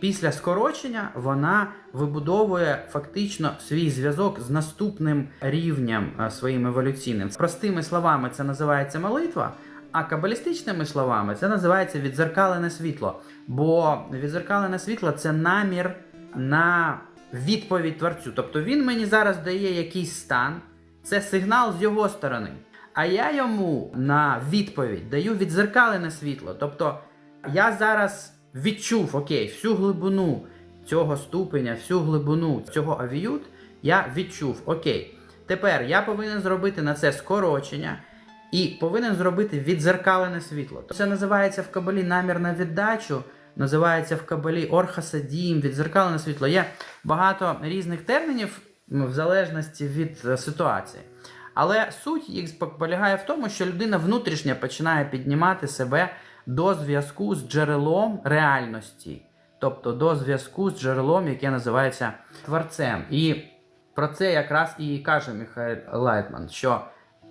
після скорочення вона вибудовує фактично свій зв'язок з наступним рівнем е, своїм еволюційним. Простими словами, це називається молитва. А кабалістичними словами це називається відзеркалене світло. Бо відзеркалене світло це намір на відповідь творцю. Тобто він мені зараз дає якийсь стан, це сигнал з його сторони. А я йому на відповідь даю відзеркалене світло. Тобто я зараз відчув окей, всю глибину цього ступеня, всю глибину цього авіют, я відчув окей. Тепер я повинен зробити на це скорочення і повинен зробити відзеркалене світло. Це називається в кабалі намір на віддачу, називається в кабалі орхасадім, відзеркалене світло. Є багато різних термінів в залежності від е, ситуації. Але суть їх полягає в тому, що людина внутрішньо починає піднімати себе до зв'язку з джерелом реальності, тобто до зв'язку з джерелом, яке називається творцем. І про це якраз і каже Михайло Лайтман, що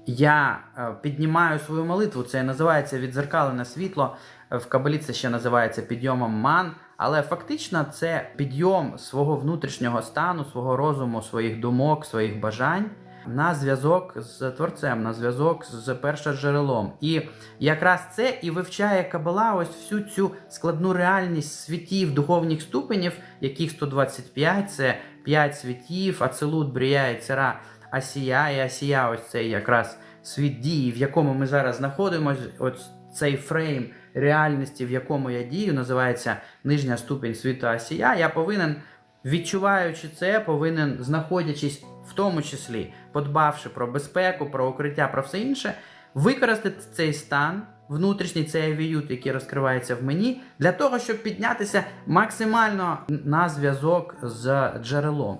я е, піднімаю свою молитву, це називається відзеркалене світло. В Кабалі це ще називається підйомом ман. Але фактично це підйом свого внутрішнього стану, свого розуму, своїх думок, своїх бажань на зв'язок з творцем, на зв'язок з першоджерелом. І якраз це і вивчає Кабала ось всю цю складну реальність світів, духовних ступенів, яких 125, це 5 світів, Ацелут, Брія і Цера, Асія, і Асія, ось цей якраз світ дії, в якому ми зараз знаходимося, ось цей фрейм реальності, в якому я дію, називається нижня ступень світу Асія. Я повинен, відчуваючи це, повинен, знаходячись в тому числі, подбавши про безпеку, про укриття, про все інше, використати цей стан. Внутрішній цей авіют, який розкривається в мені, для того, щоб піднятися максимально на зв'язок з джерелом.